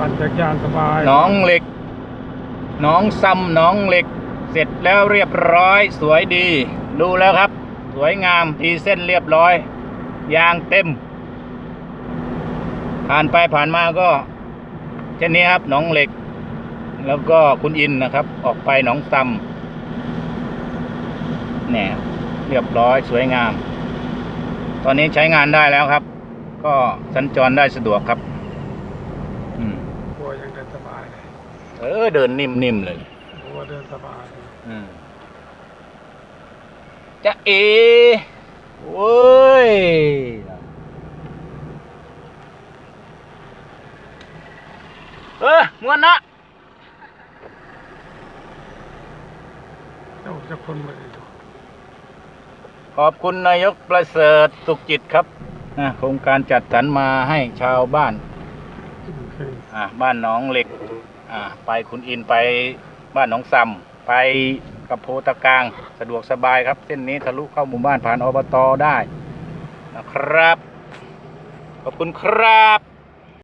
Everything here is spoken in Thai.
ปั่นจักรยานสบายหน้องเหล็กหน้องซ้ำหน้องเหล็ก เสร็จแล้วเรียบร้อยสวยดี ดูแล้วครับ สวยงามทีเส้นเรียบร้อย ยางเต็ม ผ่านไปผ่านมาก็เช่นนี้ครับหนองเหล็ก แล้วก็คุณอินนะครับ ออกไปหนองซ้ำเนี่ยเรียบร้อยสวยงาม ตอนนี้ใช้งานได้แล้วครับ ก็สัญจรได้สะดวกครับ อืม วยังเดินสบายเลยเออ เดินนิ่มๆเลยบัวเดินสบายอืมจะเอโว้ยเออมวนนะเจ้าจะคนมาดูขอบคุณนายกประเสริฐสุขจิตครับอะโครงการจัดสรรมาให้ชาวบ้านขึ้น อ่าบ้านน้องเหล็ก อ่า ไปคุณอินไปบ้านน้องซำไปกับโพตะกลางสะดวกสบายครับ เส้นนี้ทะลุเข้าหมู่บ้านผ่านอบตได้นะครับ ขอบคุณครับ